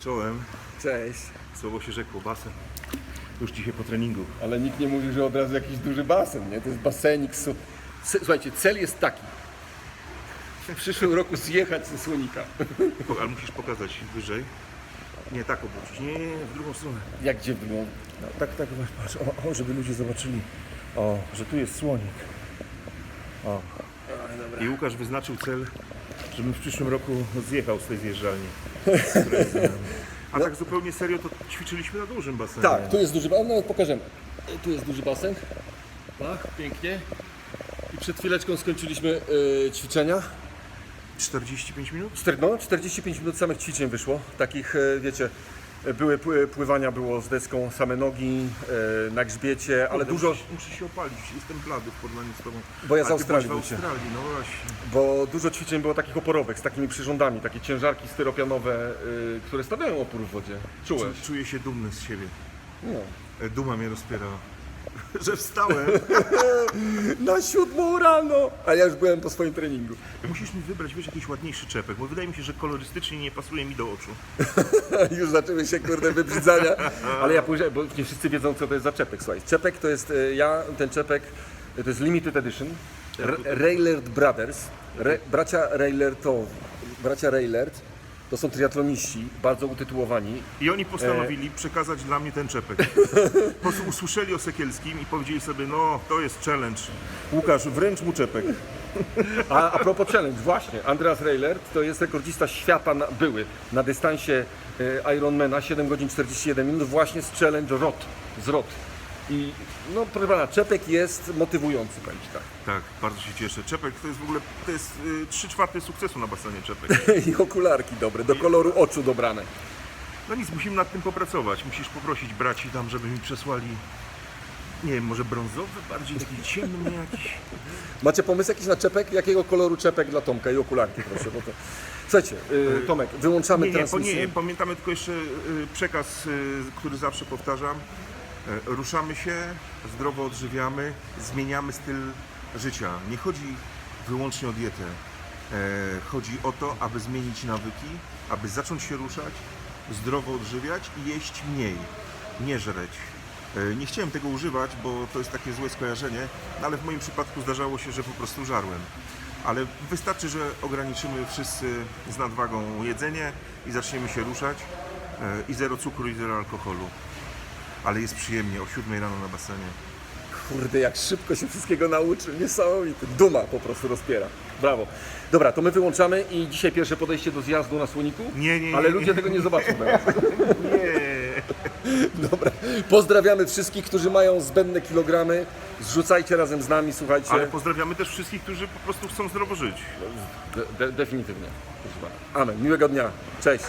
Czołem. Cześć. Słowo się rzekło, basen. Już dzisiaj po treningu. Ale nikt nie mówi, że od razu jakiś duży basen, nie? To jest basenik. Su... Słuchajcie, cel jest taki. W przyszłym roku zjechać ze słonika. Ale musisz pokazać wyżej. Nie, tak obrócić. Nie, nie, w drugą stronę. Jak gdzie było? No, tak, tak, właśnie, patrz. O, o, żeby ludzie zobaczyli. O, że tu jest słonik. O. I Łukasz wyznaczył cel, żebym w przyszłym roku zjechał z tej zjeżdżalni. A tak zupełnie serio, to ćwiczyliśmy na dużym basenie. Tak, tu jest duży basen. Nawet pokażemy. Tu jest duży basen. Pach, pięknie. I przed chwileczką skończyliśmy y, ćwiczenia. 45 minut? Czter, no, 45 minut samych ćwiczeń wyszło. Takich, e, wiecie, były pły- pływania, było z deską same nogi, e, na grzbiecie, ale Kurde, dużo, Muszę, muszę się opalić, jestem blady w porównaniu z tobą. Bo ja z Australii w. Australii, no właśnie. bo dużo ćwiczeń było takich oporowych, z takimi przyrządami, takie ciężarki styropianowe, y, które stawiają opór w wodzie. Czułeś? Czuję się dumny z siebie. No. Duma mnie rozpiera, że wstałem. Na siódmą rano! A ja już byłem po swoim treningu. Musisz mi wybrać, wiesz, jakiś ładniejszy czepek, bo wydaje mi się, że kolorystycznie nie pasuje mi do oczu. już zaczęły się kurde wybrzydzania. Ale ja później, bo nie wszyscy wiedzą co to jest za czepek, słuchaj. Czepek to jest, y, ja, ten czepek, y, to jest limited edition. R- Raylert Brothers, Re, bracia Raylertow, bracia Raylert, to są triatloniści, bardzo utytułowani. I oni postanowili przekazać dla mnie ten czepek. Po prostu usłyszeli o Sekielskim i powiedzieli sobie, no to jest challenge. Łukasz, wręcz mu czepek. A, a propos challenge, właśnie, Andreas Raylert to jest rekordzista świata, na, były na dystansie e, Ironmana 7 godzin 41 minut właśnie z challenge ROT, z ROT. I no proszę pana, czepek jest motywujący, powiem ci tak. Tak, bardzo się cieszę. Czepek to jest w ogóle, to jest y, 3 czwarte sukcesu na basenie czepek. I okularki dobre, do koloru oczu dobrane. No nic, musimy nad tym popracować. Musisz poprosić braci tam, żeby mi przesłali, nie wiem, może brązowy, bardziej taki ciemny jakiś. Macie pomysł jakiś na czepek? Jakiego koloru czepek dla Tomka i okularki proszę, bo to... Słuchajcie, y, Tomek, wyłączamy Nie, nie, po, transmisję. nie, pamiętamy tylko jeszcze y, przekaz, y, który zawsze powtarzam. Y, Ruszamy się, zdrowo odżywiamy, zmieniamy styl życia. Nie chodzi wyłącznie o dietę. E, Chodzi o to, aby zmienić nawyki, aby zacząć się ruszać, zdrowo odżywiać i jeść mniej, nie żreć. E, Nie chciałem tego używać, bo to jest takie złe skojarzenie, no ale w moim przypadku zdarzało się, że po prostu żarłem. Ale wystarczy, że ograniczymy wszyscy z nadwagą jedzenie i zaczniemy się ruszać e, i zero cukru i zero alkoholu. Ale jest przyjemnie o 7 rano na basenie. Kurde, jak szybko się wszystkiego nauczył, niesamowity. Duma po prostu rozpiera. Brawo. Dobra, to my wyłączamy i dzisiaj pierwsze podejście do zjazdu na słoniku. Nie, nie, nie, Ale ludzie tego nie zobaczą teraz. Nie! Dobra. Pozdrawiamy wszystkich, którzy mają zbędne kilogramy. Zrzucajcie razem z nami, słuchajcie. Ale pozdrawiamy też wszystkich, którzy po prostu chcą zdrowo żyć. De- de- definitywnie. Proszę pana. Amen. Miłego dnia. Cześć.